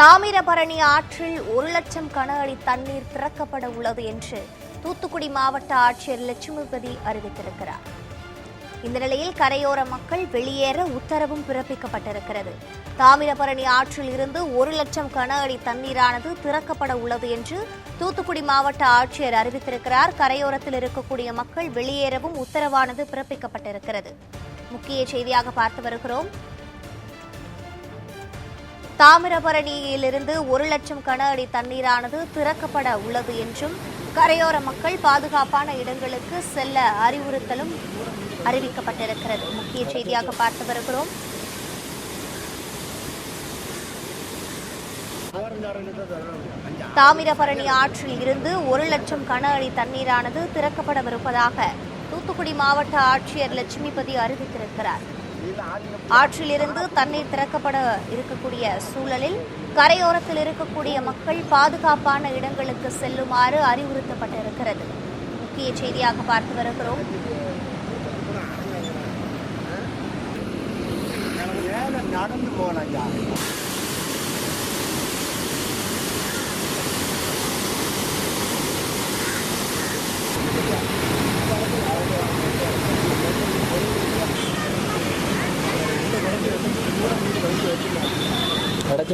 தாமிரபரணி ஆற்றில் ஒரு லட்சம் கன அடி தண்ணீர் திறக்கப்பட உள்ளது என்று தூத்துக்குடி மாவட்ட ஆட்சியர் லட்சுமிபதி அறிவித்திருக்கிறார். இந்த நிலையில் கரையோர மக்கள் வெளியேற உத்தரவும் பிறப்பிக்கப்பட்டிருக்கிறது. தாமிரபரணி ஆற்றில் இருந்து ஒரு லட்சம் கன அடி தண்ணீரானது திறக்கப்பட உள்ளது என்று தூத்துக்குடி மாவட்ட ஆட்சியர் அறிவித்திருக்கிறார். கரையோரத்தில் இருக்கக்கூடிய மக்கள் வெளியேறவும் உத்தரவானது பிறப்பிக்கப்பட்டிருக்கிறது. முக்கிய செய்தியாக பார்த்து வருகிறோம். தாமிரபரணியிலிருந்து ஒரு லட்சம் கன அடி தண்ணீரானது திறக்கப்பட உள்ளது என்றும் கரையோர மக்கள் பாதுகாப்பான இடங்களுக்கு செல்ல அறிவுறுத்தலும் அறிவிக்கப்பட்டிருக்கிறது. முக்கிய செய்தியாக பார்த்து வருகிறோம். தாமிரபரணி ஆற்றில் இருந்து ஒரு லட்சம் கன அடி தண்ணீரானது திறக்கப்படவிருப்பதாக தூத்துக்குடி மாவட்ட ஆட்சியர் லட்சுமிபதி அறிவித்திருக்கிறார். ஆற்றிலிருந்து தண்ணீர் திறக்கப்பட இருக்கக்கூடிய சூழலில் கரையோரத்தில் இருக்கக்கூடிய மக்கள் பாதுகாப்பான இடங்களுக்கு செல்லுமாறு அறிவுறுத்தப்பட்டிருக்கிறது. முக்கிய செய்தியாக பார்த்து வருகிறோம். நடந்து போகலாம்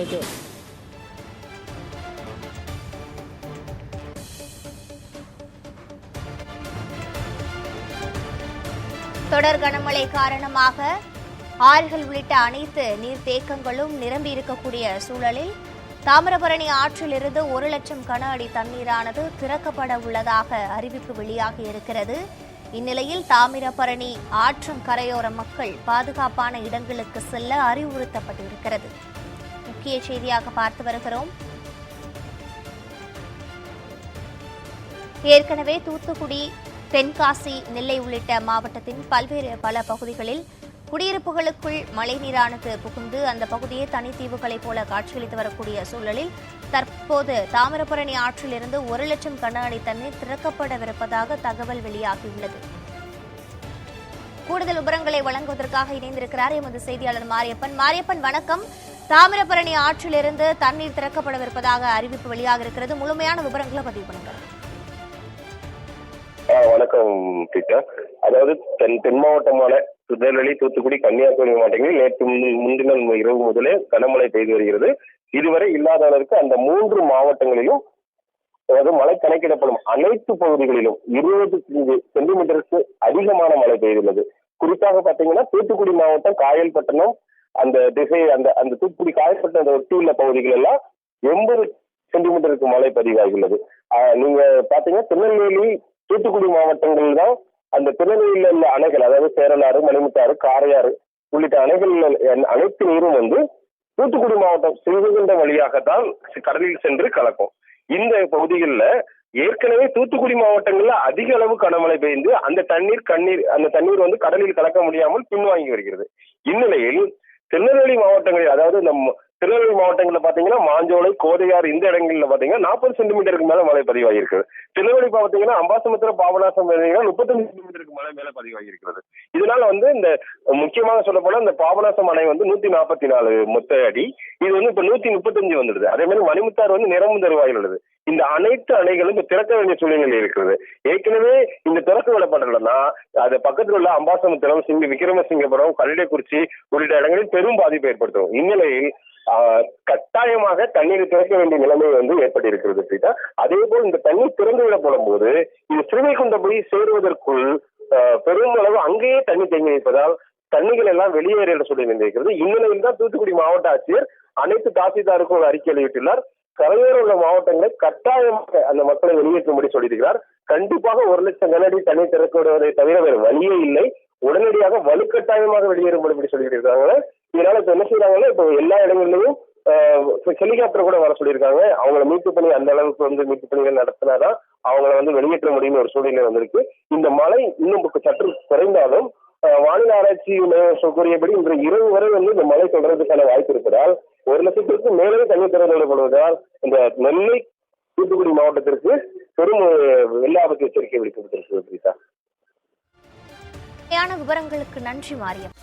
ஐயா தொடர் கனமழை காரணமாக ஆறுகள் உள்ளிட்ட அனைத்து நீர்த்தேக்கங்களும் நிரம்பி இருக்கக்கூடிய சூழலில் தாமிரபரணி ஆற்றிலிருந்து ஒரு லட்சம் கன அடி தண்ணீரானது திறக்கப்பட உள்ளதாக அறிவிப்பு வெளியாகி இருக்கிறது. இந்நிலையில் தாமிரபரணி ஆற்றும் கரையோர மக்கள் பாதுகாப்பான இடங்களுக்கு செல்ல அறிவுறுத்தப்பட்டிருக்கிறது. முக்கிய செய்தியாக பார்த்து வருகிறோம். ஏற்கனவே தூத்துக்குடி தென்காசி நெல்லை உள்ளிட்ட மாவட்டத்தின் பல்வேறு பல பகுதிகளில் குடியிருப்புகளுக்குள் மழைநீரானது புகுந்து அந்த பகுதியை தனித்தீவுகளைப் போல காட்சியளித்து வரக்கூடிய சூழலில் தற்போது தாமிரபரணி ஆற்றிலிருந்து ஒரு லட்சம் கன தண்ணீர் திறக்கப்படவிருப்பதாக தகவல் வெளியாகியுள்ளது. கூடுதல் விவரங்களை வழங்குவதற்காக இணைந்திருக்கிறார் எமது செய்தியாளர் மாரியப்பன். மாரியப்பன் வணக்கம். தாமிரபரணி ஆற்றிலிருந்து தண்ணீர் திறக்கப்படவிருப்பதாக அறிவிப்பு வெளியாக இருக்கிறது முழுமையான விவரங்களை பதிவு பண்ணுங்க வணக்கம் பீட்டர் அதாவது தென் தென் மாவட்டமான திருநெல்வேலி தூத்துக்குடி கன்னியாகுமரி மாவட்டங்களில் நேற்று முன்தினம் இரவு முதலே கனமழை பெய்து வருகிறது. இதுவரை இல்லாத அளவுக்கு அந்த மூன்று மாவட்டங்களிலும் அதாவது மழை கணக்கிடப்படும் அனைத்து பகுதிகளிலும் இருபது சென்டிமீட்டருக்கு அதிகமான மழை பெய்துள்ளது. குறிப்பாக பாத்தீங்கன்னா தூத்துக்குடி மாவட்டம் காயல்பட்டினம் அந்த திசை அந்த அந்த தூத்துக்குடி காயப்பட்ட அந்த ஒட்டி உள்ள பகுதிகள் எல்லாம் எண்பது சென்டிமீட்டருக்கு மழை பதிவாகியுள்ளது. நீங்க பாத்தீங்கன்னா திருநெல்வேலி தூத்துக்குடி மாவட்டங்கள் தான் அந்த திருநெல்வேலியில் உள்ள அணைகள் அதாவது சேரலாறு மணிமுத்தாறு காரையாறு உள்ளிட்ட அணைகளில் அனைத்து நீரும் வந்து தூத்துக்குடி மாவட்டம் ஸ்ரீவைகுண்டம் வழியாகத்தான் கடலில் சென்று கலக்கும். இந்த பகுதிகளில் ஏற்கனவே தூத்துக்குடி மாவட்டங்கள்ல அதிக அளவு கனமழை பெய்ந்து அந்த தண்ணீர் கண்ணீர் அந்த தண்ணீர் வந்து கடலில் கலக்க முடியாமல் பின்வாங்கி வருகிறது. இந்நிலையில் திருநெல்வேலி மாவட்டங்களில் அதாவது நம்ம திருநெல்வேலி மாவட்டங்களில் பார்த்தீங்கன்னா மாஞ்சோலை கோதையார் இந்த இடங்களில் பார்த்தீங்கன்னா நாற்பது சென்டிமீட்டருக்கு மேலே மழை பதிவாகியிருக்குது. திருநெல்வேலி பார்த்தீங்கன்னா அம்பாசமுத்திரம் பாபநாசம் பார்த்தீங்கன்னா முப்பத்தஞ்சு சென்டிமீட்டருக்கு மழை மேலே பதிவாகியிருக்கிறது. இதனால வந்து இந்த முக்கியமாக சொல்லப்போனால் இந்த பாபநாசம் அணை வந்து நூற்றி நாற்பத்தி நாலு மொத்த அடி. இது வந்து இப்போ நூற்றி முப்பத்தஞ்சு வந்துடுது. அதே மாதிரி மணிமுத்தாறு வந்து நிரம்பு தருவாயில் உள்ளது. இந்த அனைத்து அணைகளும் திறக்க வேண்டிய சூழ்நிலை இருக்கிறது ஏற்கனவே இந்த திறக்க விடப்படலன்னா அது பக்கத்தில் உள்ள அம்பாசமுத்திரம் சிங்க விக்ரமசிங்கபுரம் கல்லிடைக்குறிச்சி உள்ளிட்ட இடங்களில் பெரும் பாதிப்பை ஏற்படுத்தும். இந்நிலையில் ஆஹ், கட்டாயமாக தண்ணீர் திறக்க வேண்டிய நிலைமை வந்து ஏற்பட்டிருக்கிறது சீதா. அதே போல் இந்த தண்ணீர் திறந்து விடப்படும் போது இது சிறுவைகுண்டம் போய் சேருவதற்குள் ஆஹ், பெருமளவு அங்கேயே தண்ணி தேங்கி நிற்பதால் தண்ணிகள் எல்லாம் வெளியேற சூழ்நிலை இருக்கிறது இந்நிலையில் தான் தூத்துக்குடி மாவட்ட ஆட்சியர் அனைத்து தாசில்தாருக்கும் ஒரு அறிக்கை வெளியிட்டுள்ளார். கரையோர உள்ள மாவட்டங்களை கட்டாயமாக அந்த மக்களை வெளியேற்றும்படி சொல்லியிருக்கிறார். கண்டிப்பாக ஒரு லட்சம் கனஅடி தண்ணீர் திறக்க விடுவதை தவிர வேறு வழியே இல்லை. உடனடியாக வலுக்கட்டாயமாக வெளியேறும்படி சொல்லிட்டு இருக்காங்க இதனால இப்ப என்ன செய்யறாங்கன்னா இப்போ எல்லா இடங்கள்லயும் ஹெலிகாப்டர் கூட வர சொல்லியிருக்காங்க. அவங்கள மீட்பு பணி அந்த அளவுக்கு வந்து மீட்பு பணிகள் நடத்தினாதான் அவங்கள வந்து வெளியேற்ற முடியும்னு ஒரு சூழ்நிலை வந்திருக்கு. இந்த மழை இன்னும் சற்று குறைந்தாலும் வானிலை ஆராய்ச்சி கூறியபடி இன்று இரவு வரை வந்து இந்த மழை தொடர்றதுக்கான வாய்ப்பு இருப்பதால் ஒரு லட்சத்திற்கு மேலே தண்ணீர் திறந்து விடப்படுவதால் இந்த நெல்லை தூத்துக்குடி மாவட்டத்திற்கு பெரும் அஹ், வெள்ள ஆபத்து எச்சரிக்கை விடுக்கப்பட்டிருக்கு பிரீதா. விவரங்களுக்கு நன்றி மாரியம்